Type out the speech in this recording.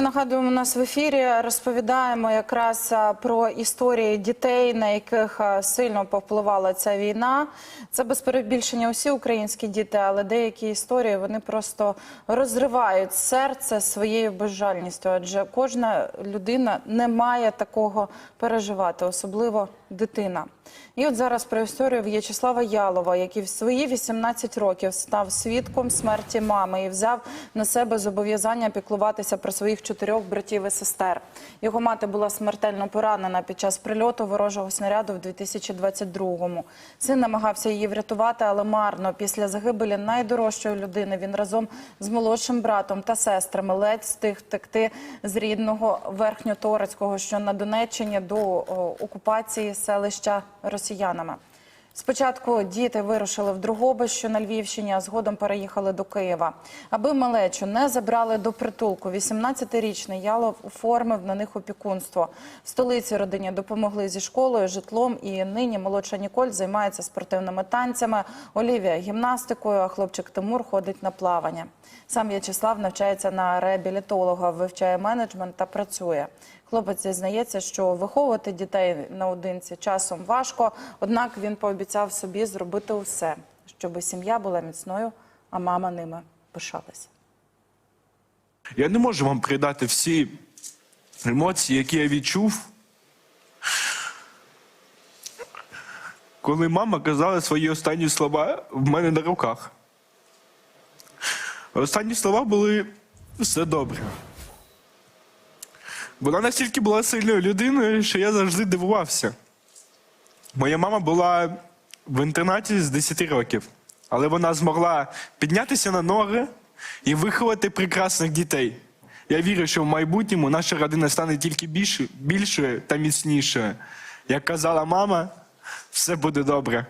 Нагадуємо, у нас в ефірі розповідаємо якраз про історії дітей, на яких сильно повпливала ця війна. Це без перебільшення усі українські діти, але деякі історії вони просто розривають серце своєю безжальністю. Адже кожна людина не має такого переживати, особливо дитина. І от зараз про історію В'ячеслава Ялова, який в свої 18 років став свідком смерті мами і взяв на себе зобов'язання піклуватися про своїх чотирьох братів і сестер. Його мати була смертельно поранена під час прильоту ворожого снаряду в 2022-му. Син намагався її врятувати, але марно. Після загибелі найдорожчої людини він разом з молодшим братом та сестрами ледь встиг втекти з рідного Верхньоторецького, що на Донеччині до окупації селища росіянами. Спочатку діти вирушили в Другобич, що на Львівщині, а згодом переїхали до Києва. Аби малечу не забрали до притулку, 18-річний Ялов оформив на них опікунство. В столиці родині допомогли зі школою, житлом, і нині молодша Ніколь займається спортивними танцями, Олівія гімнастикою, а хлопчик Тимур ходить на плавання. Сам В'ячеслав навчається на реабілітолога, вивчає менеджмент та працює. Хлопець зізнається, що виховувати дітей наодинці часом важко, однак він пообіцяв собі зробити усе, щоб сім'я була міцною, а мама ними пишалася. Я не можу вам передати всі емоції, які я відчув, коли мама казала свої останні слова в мене на руках. Останні слова були все добре. Вона настільки була сильною людиною, що я завжди дивувався. Моя мама була в інтернаті з 10 років, але вона змогла піднятися на ноги і виховати прекрасних дітей. Я вірю, що в майбутньому наша родина стане тільки більшою та міцнішою. Як казала мама, все буде добре.